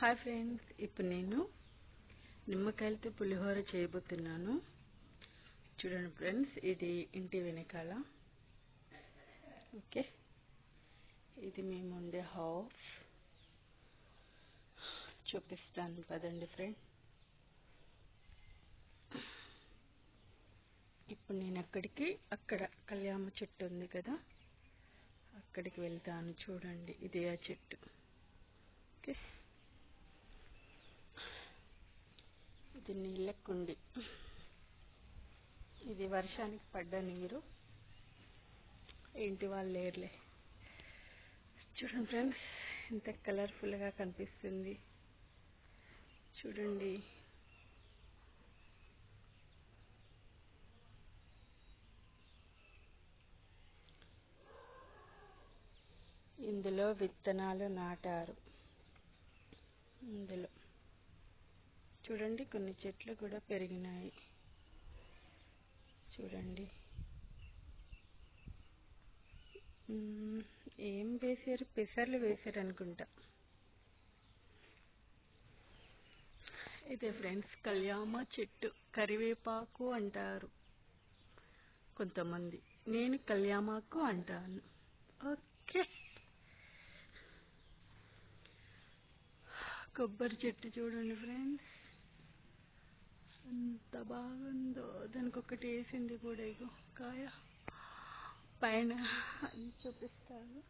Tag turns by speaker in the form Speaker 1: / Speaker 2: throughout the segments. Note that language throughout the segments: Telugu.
Speaker 1: హాయ్ ఫ్రెండ్స్ ఇప్పుడు నేను నిమ్మకాయలతో పులిహోర చేయబోతున్నాను. చూడండి ఫ్రెండ్స్ ఇది ఇంటి వెనకాల. ఓకే. ఇది మేము ఉండే హౌస్. చూపిస్తాను పదండి ఫ్రెండ్ ఇప్పుడు నేను అక్కడికి అక్కడ కళ్యాణ చెట్టు ఉంది కదా అక్కడికి వెళ్తాను చూడండి. ఇదే ఆ చెట్టు. ఓకే. ఇది నీళ్ళకుండి ఇది వర్షానికి పడ్డ నీరు. ఇంటి వాళ్ళు లేరులే. చూడండి ఫ్రెండ్స్ ఎంత కలర్ఫుల్గా కనిపిస్తుంది. చూడండి. ఇందులో విత్తనాలు నాటారు. ఇందులో. చూడండి కొన్ని చెట్లు కూడా పెరిగినాయి. చూడండి. ఏం వేసారు? పెసర్లు వేసారు అనుకుంటా. ఇదే ఫ్రెండ్స్ కళ్యామ చెట్టు కరివేపాకు అంటారు కొంతమంది. నేను కళ్యామాకు అంటాను. ఓకే. కొబ్బరి చెట్టు చూడండి ఫ్రెండ్స్. ఎంత బాగుందో. దానికి ఒకటి వేసింది కూడా ఇగో కాయ. పైన అది చూపిస్తాను.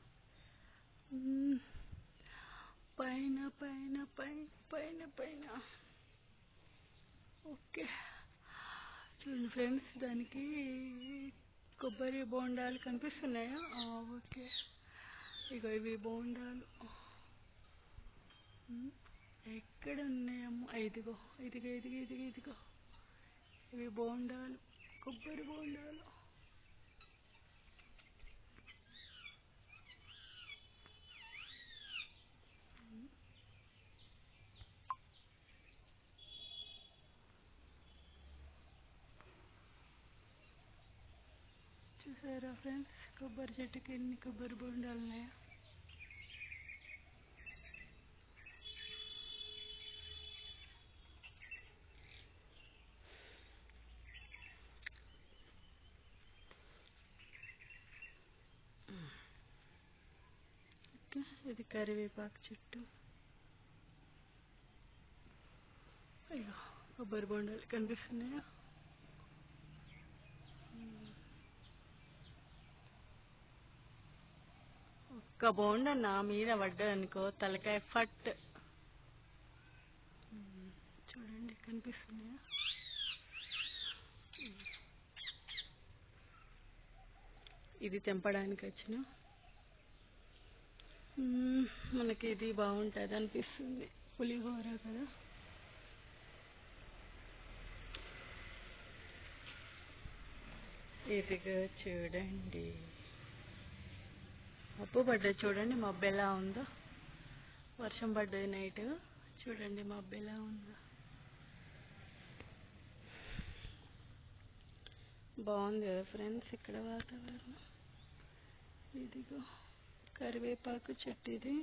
Speaker 1: పైన పైన పైన పైన పైన. ఓకే. చూడండి ఫ్రెండ్స్ దానికి కొబ్బరి బోండాలు కనిపిస్తున్నాయా? ఓకే. ఇగో ఇవి బోండాలు. ఎక్కడ ఉన్నాయమ్మో ఇదిగో ఇదిగో ఇదిగో ఇదిగో ఇదిగో. ఇవి బోండాలు కొబ్బరి బోండాలు. చూసారా ఫ్రెండ్స్? కొబ్బరి చెట్టుకి ఎన్ని కొబ్బరి బోండాలు ఉన్నాయా ఓకే ఇది కరివేపాకు చెట్టు. అయ్యో కొబ్బరి బొండాలు కనిపిస్తున్నాయా? ఒక్క బోండ నా మీద పడ్డదనుకో తలకాయ ఫట్. చూడండి కనిపిస్తున్నాయా? ఇది తెంపడానికి వచ్చిన మనకి ఇది బాగుంటుంది అనిపిస్తుంది. పులిహోర కదా. ఇదిగో చూడండి. అప్పు పడ్డది చూడండి మబ్బు ఎలా ఉందో. వర్షం పడ్డది నైట్ చూడండి మబ్బు ఎలా ఉందో. బాగుంది కదా ఫ్రెండ్స్ ఇక్కడ వాతావరణం. ఇదిగో. కరివేపాకు చెట్టు ఇది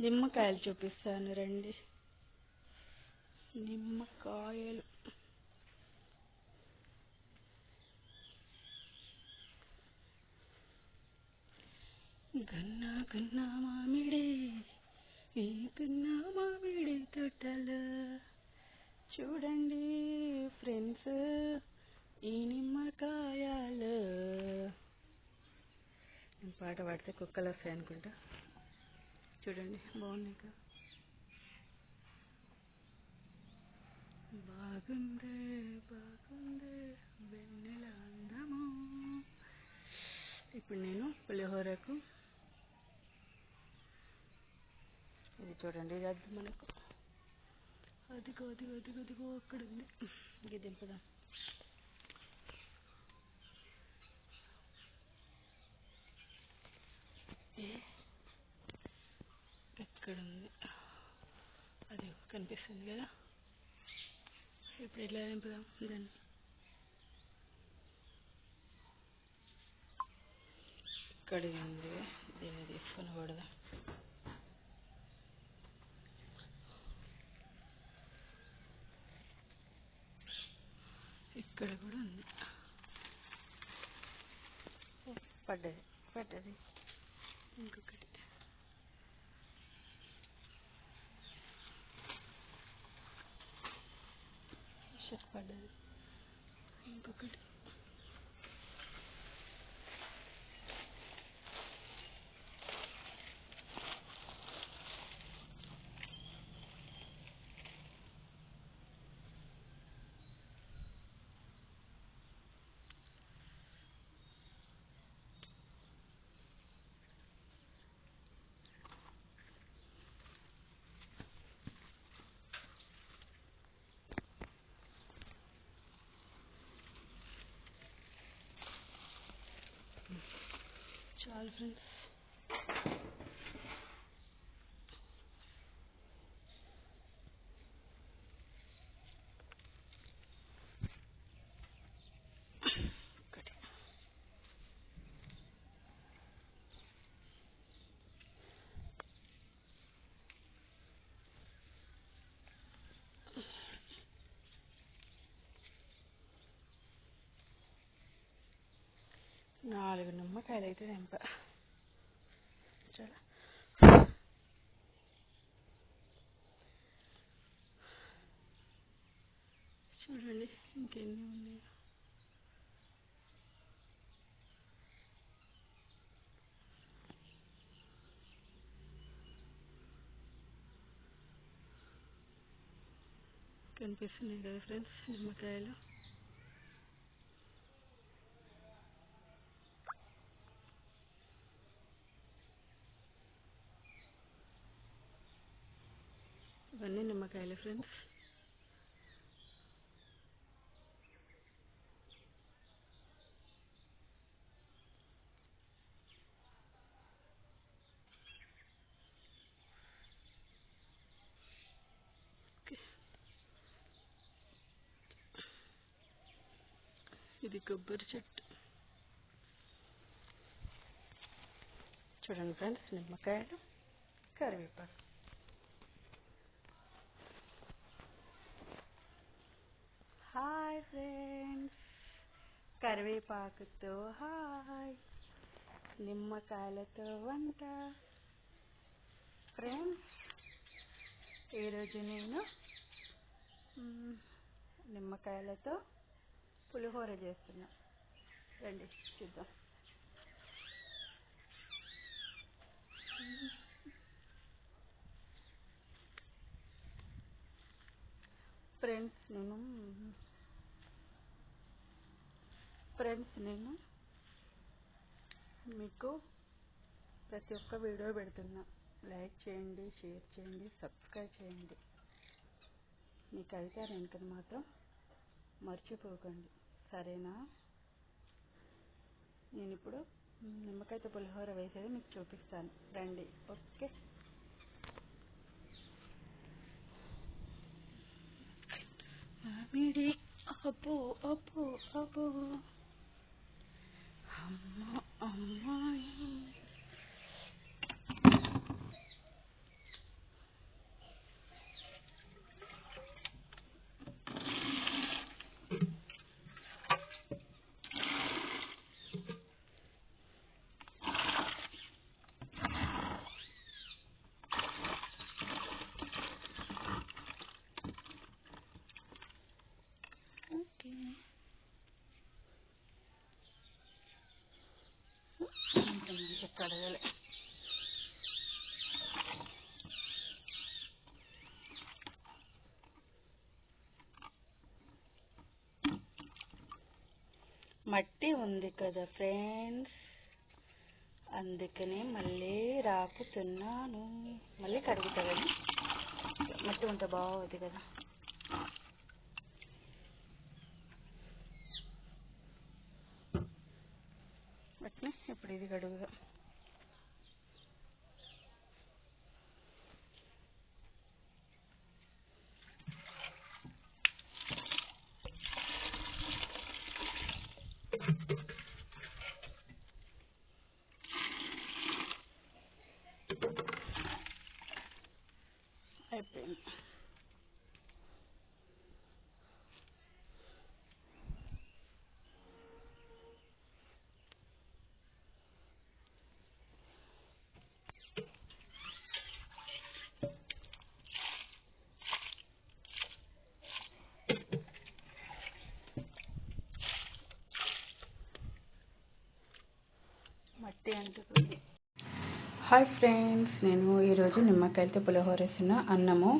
Speaker 1: నిమ్మకాయలు చూపిస్తాను రండి. నిమ్మకాయలు. గన్నా గన్నా మామిడి ఈ గన్నా మామిడి తోటలో చూడండి ఫ్రెండ్స్ ఈ నిమ్మకాయలు నేను పాట పాడితే కుక్కలు వస్తాయి అనుకుంటా చూడండి బాగున్నాయి కదా బాగుందే బాగుందే వెన్నెల అందము. ఇప్పుడు నేను పులిహోరకు. ఇది చూడండి ఇది అది మనకు. అదిగో అదిగో అదిగో అదిగో అక్కడ ఉంది. ఇది దింపుదాం. ఇక్కడ ఉంది అది కనిపిస్తుంది కదా. ఇప్పుడు ఎలా నింపుదాం దాన్ని. ఇక్కడ ఉంది. దీన్ని తీసుకొని పడదాం. ఇక్కడ కూడా ఉంది. పడ్డది. పడ్డది. ఇంకొకటి. షర్ట్ పడ్డది ఇంకొకటి చాలు నాలుగు నిమ్మకాయలు అయితే తెంప. చాలా చూడండి ఇంకెన్ని ఉన్నాయి. కనిపిస్తున్నాయి కదా ఫ్రెండ్స్ నిమ్మకాయలు. ఇవన్నీ నిమ్మకాయలు ఫ్రెండ్స్ ఇది కొబ్బరి చెట్టు. చూడండి ఫ్రెండ్స్ నిమ్మకాయలు కరివేపాకు. హాయ్ ఫ్రెండ్స్ కరివేపాకుతో హాయ్ నిమ్మకాయలతో వంట. ఫ్రెండ్స్ ఈరోజు నేను నిమ్మకాయలతో పులిహోర చేస్తున్నా. రండి చూద్దాం. ఫ్రెండ్స్ నేను. ఫ్రెండ్స్ నేను. మీకు ప్రతి ఒక్క వీడియో పెడుతున్నా. లైక్ చేయండి షేర్ చేయండి సబ్స్క్రైబ్ చేయండి. మీకు అయితే వెంటనే మాత్రం మర్చిపోకండి. సరేనా? నేను ఇప్పుడు నిమ్మకాయతో పులిహోర వేసేది మీకు చూపిస్తాను. రండి. Okay. Apple, Apple, Apple. Amma, Amma. కడగాలి. మట్టి ఉంది కదా ఫ్రెండ్స్. అందుకనే మళ్ళీ రాకుతున్నాను మళ్ళీ కడుగుతా మట్టి ఉంటే బాగుంది కదా. ఇప్పుడు ఇది కడుగుదా.
Speaker 2: హాయ్ ఫ్రెండ్స్ నేను ఈరోజు నిమ్మకాయలతో పులిహోర వేసిన అన్నము.